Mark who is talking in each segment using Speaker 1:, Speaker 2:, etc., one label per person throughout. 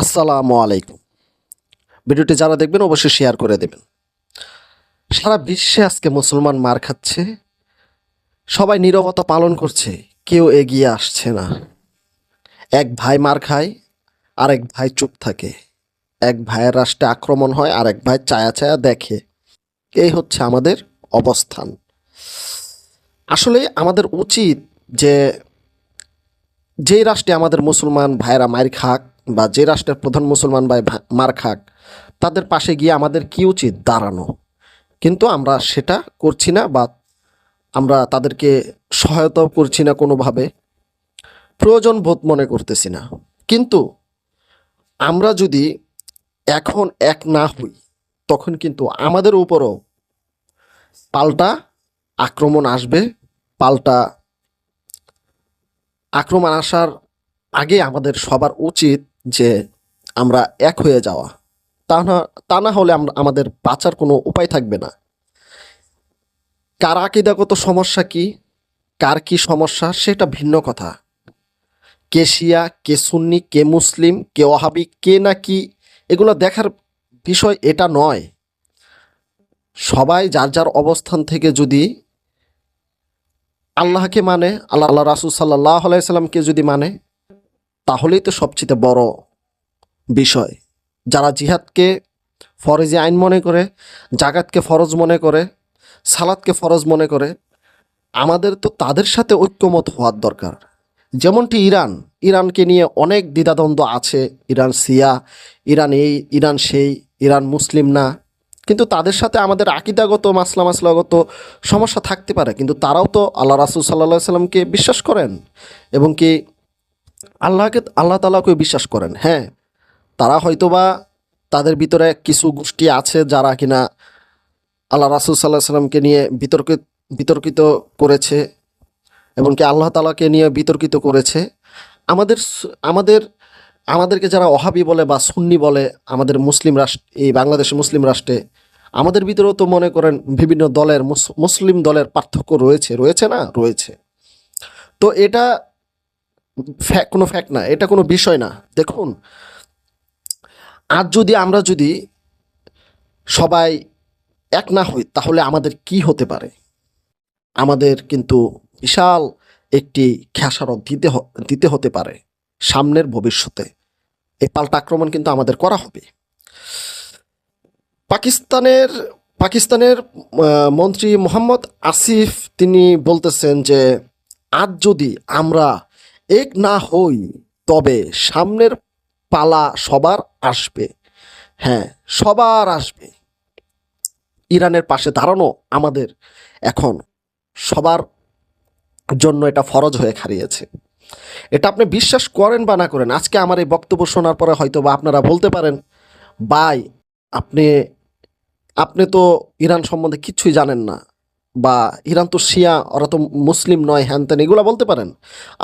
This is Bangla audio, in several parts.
Speaker 1: আসসালামু আলাইকুম। ভিডিওটি যারা দেখবেন অবশ্যই শেয়ার করে দেবেন। সারা বিশ্বে আজকে মুসলমান মার খাচ্ছে। সবাই নীরবতা পালন করছে, কেউ এগিয়ে আসছে না। এক ভাই মার খায়, আরেক ভাই চুপ থাকে। এক ভাইয়ের রাষ্ট্রে আক্রমণ হয় আর এক ভাই চায়া চায়া দেখে। এই হচ্ছে আমাদের অবস্থান। আসলে আমাদের উচিত যে, যেই রাষ্ট্রে আমাদের মুসলমান ভাইরা মার খাক বা যে রাষ্ট্রের প্রধান মুসলমান ভাই মার খাক, তাদের পাশে গিয়ে আমাদের কি উচিত দাঁড়ানো? কিন্তু আমরা সেটা করছি না বা আমরা তাদেরকে সহায়তাও করছি না কোনোভাবে। প্রয়োজন বোধ মনে করতেছি না। কিন্তু আমরা যদি এখন এক না হই, তখন কিন্তু আমাদের উপরও পাল্টা আক্রমণ আসবে, পাল্টা আক্রমণ আসার আগে আমাদের সবার উচিত যে আমরা এক হয়ে যাওয়া, তা না তা না হলে আমরা আমাদের বাঁচার কোনো উপায় থাকবে না। কার আকিদাগত সমস্যা কি? কার কি সমস্যা? সেটা ভিন্ন কথা। কে শিয়া, কে সুন্নি, কে মুসলিম, কে ওহাবি কে না কি, এগুলো দেখার বিষয় এটা নয়। সবাই যার যার অবস্থান থেকে যদি আল্লাহকে মানে আল্লাহ আল্লাহ রাসুল সাল্লাহ আলাইসাল্লামকে যদি মানে তাহলেই তো সবচেয়ে বড় বিষয়। যারা জিহাদকে ফরজে আইন মনে করে, জাকাতকে ফরজ মনে করে সালাদকে ফরজ মনে করে, আমাদের তো তাদের সাথে ঐক্যমত হওয়ার দরকার। যেমনটি ইরান, ইরানকে নিয়ে অনেক দ্বিধাদ্বন্দ্ব আছে। ইরান সিয়া ইরান এই, ইরান সেই, ইরান মুসলিম না। কিন্তু তাদের সাথে আমাদের আকিদাগত মাসলা মাসলাগত সমস্যা থাকতে পারে। কিন্তু তারাও তো আল্লাহ রাসুল সাল্লাহ সাল্লামকে বিশ্বাস করেন এবং কি আল্লাহকে, আল্লাহ তালাকে বিশ্বাস করেন। হ্যাঁ তারা হয়তোবা তাদের ভিতরে কিছু গোষ্ঠী আছে যারা কিনা আল্লাহ রাসুল সাল্লাহ সাল্লামকে নিয়ে বিতর্কিত বিতর্কিত করেছে এবং কি আল্লাহ তালাকে নিয়ে বিতর্কিত করেছে। আমাদের আমাদের, আমাদেরকে যারা ওহাবি বলে বা সুন্নি বলে, আমাদের মুসলিম রাষ্ট্র এই বাংলাদেশের মুসলিম রাষ্ট্রে, আমাদের ভিতরেও তো মনে করেন বিভিন্ন দলের মুস- মুসলিম দলের পার্থক্য রয়েছে রয়েছে না? রয়েছে। তো এটা ফ্যাক্ট কোনো ফ্যাক্ট না, এটা কোনো বিষয় না। দেখুন আজ যদি আমরা যদি সবাই এক না হই, তাহলে আমাদের কি হতে পারে? আমাদের কিন্তু বিশাল একটি খেসারত দিতে দিতে হতে পারে সামনের ভবিষ্যতে। এই পাল্টা আক্রমণ কিন্তু আমাদের করা হবে। পাকিস্তানের পাকিস্তানের মন্ত্রী মোহাম্মদ আসিফ, তিনি বলতেছেন যে আজ যদি আমরা এক না হই, তবে সামনের পালা সবার আসবে। হ্যাঁ সবার আসবে। ইরানের পাশে দাঁড়ানো আমাদের এখন সবার জন্য এটা ফরজ হয়ে খারিয়েছে এটা আপনি বিশ্বাস করেন বা না করেন, আজকে আমার এই বক্তব্য শোনার পরে হয়তো বা আপনারা বলতে পারেন বাই আপনি আপনি তো ইরান সম্বন্ধে কিছুই জানেন না বা ইরান তো শিয়া, ওরা তো মুসলিম নয়, হ্যান ত্যান, এগুলো বলতে পারেন?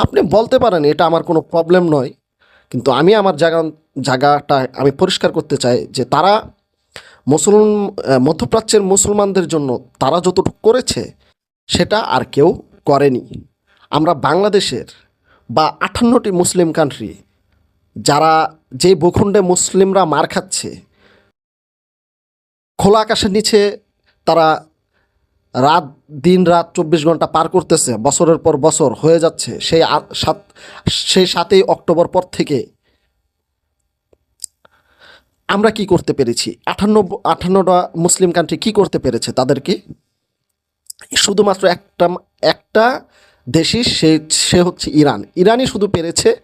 Speaker 1: আপনি বলতে পারেন, এটা আমার কোনো প্রবলেম নয়। কিন্তু আমি আমার জায়গা জায়গাটা আমি পরিষ্কার করতে চাই যে তারা মুসলমান মধ্যপ্রাচ্যের মুসলমানদের জন্য তারা যতটুকু করেছে, সেটা আর কেউ করেনি। আমরা বাংলাদেশের বা আটান্নটি মুসলিম কান্ট্রি যারা যে ভূখণ্ডে মুসলিমরা মার খাচ্ছে, খোলা আকাশের নিচে তারা রাত, দিন রাত চব্বিশ ঘণ্টা পার করতেছে, বছরের পর বছর হয়ে যাচ্ছে। সেই সাত, সেই সাতই অক্টোবর পর থেকে আমরা কি করতে পেরেছি? আঠান্ন আটান্নটা মুসলিম কান্ট্রি কি করতে পেরেছে তাদেরকে? শুধুমাত্র একটা একটা দেশই সে সে হচ্ছে ইরান। ইরানই শুধু পেরেছে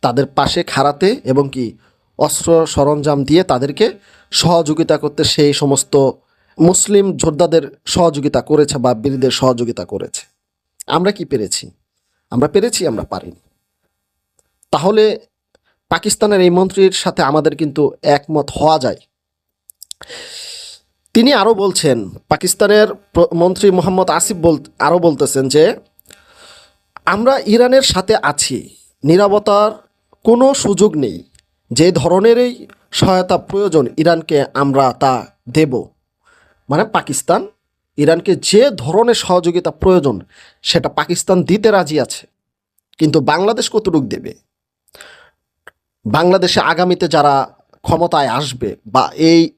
Speaker 1: তাদের পাশে খাড়াতে এবং কি অস্ত্র সরঞ্জাম দিয়ে তাদেরকে সহযোগিতা করতে সেই সমস্ত মুসলিম যোদ্ধাদের সহযোগিতা করেছে বা বীরদের সহযোগিতা করেছে। আমরা কি পেরেছি? আমরা পেরেছি, আমরা পারিনি। তাহলে পাকিস্তানের এই মন্ত্রীর সাথে আমাদের কিন্তু একমত হওয়া যায়। তিনি আরও বলছেন, পাকিস্তানের মন্ত্রী মোহাম্মদ আসিফ বল আরও বলতেছেন যে, আমরা ইরানের সাথে আছি, নিরাপত্তার কোনো সুযোগ নেই, যে ধরনেরই সহায়তা প্রয়োজন ইরানকে আমরা তা দেব। মানে পাকিস্তান ইরানকে যে ধরনের সহযোগিতা প্রয়োজন, সেটা পাকিস্তান দিতে রাজি আছে। কিন্তু বাংলাদেশ কতটুক দেবে? বাংলাদেশে আগামীতে যারা ক্ষমতায় আসবে বা এই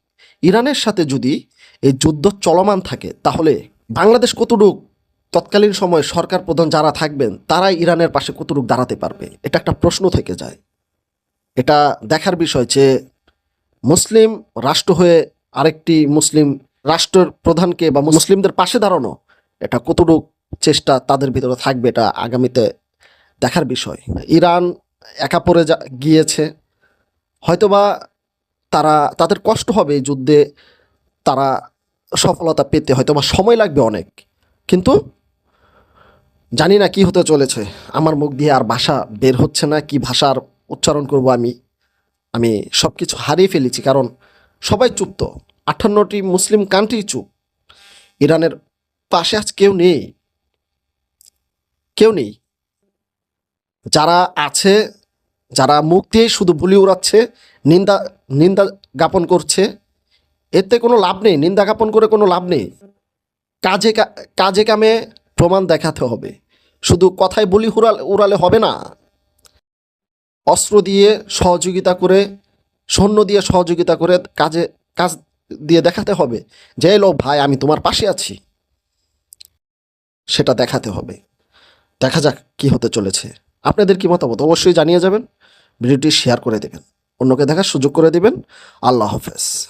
Speaker 1: ইরানের সাথে যদি এই যুদ্ধ চলমান থাকে, তাহলে বাংলাদেশ কতটুক তৎকালীন সময়ে সরকার প্রধান যারা থাকবেন, তারাই ইরানের পাশে কতটুক দাঁড়াতে পারবে? এটা একটা প্রশ্ন থেকে যায়। এটা দেখার বিষয় যে মুসলিম রাষ্ট্র হয়ে আরেকটি মুসলিম রাষ্ট্রের প্রধানকে বা মুসলিমদের পাশে দাঁড়ানো, এটা কতটুক চেষ্টা তাদের ভিতরে থাকবে, এটা আগামীতে দেখার বিষয়। ইরান একা পড়ে যা, গিয়েছে, হয়তোবা তারা, তাদের কষ্ট হবে যুদ্ধে তারা সফলতা পেতে, হয়তোবা সময় লাগবে অনেক। কিন্তু জানি না কি হতে চলেছে, আমার মুখ দিয়ে আর ভাষা বের হচ্ছে না, কি ভাষার উচ্চারণ করব আমি আমি সব কিছু হারিয়ে ফেলেছি, কারণ সবাই চুপ তো। আটান্নটি মুসলিম কান্ট্রি চুপ। ইরানের পাশে আজ কেউ নেই। কেউ নেই। যারা আছে, যারা মুখ দিয়ে শুধু বুলি উড়াচ্ছে, নিন্দা নিন্দা জ্ঞাপন করছে, এতে কোনো লাভ নেই, নিন্দা জ্ঞাপন করে কোনো লাভ নেই। কাজে কাজে কামে প্রমাণ দেখাতে হবে। শুধু কথায় বলি উড়ালে উড়ালে হবে না। অস্ত্র দিয়ে সহযোগিতা করে, সৈন্য দিয়ে সহযোগিতা করে কাজে, কাজ দিয়ে দেখাতে হবে যে, এলো ভাই, আমি তোমার পাশে আছি। সেটা দেখাতে হবে। দেখা যাক কি হতে চলেছে। আপনাদের কি মতামত? অবশ্যই জানিয়ে যাবেন। ভিডিওটি শেয়ার করে দেবেন। অন্যকে দেখার সুযোগ করে দেবেন। আল্লাহ হাফেজ।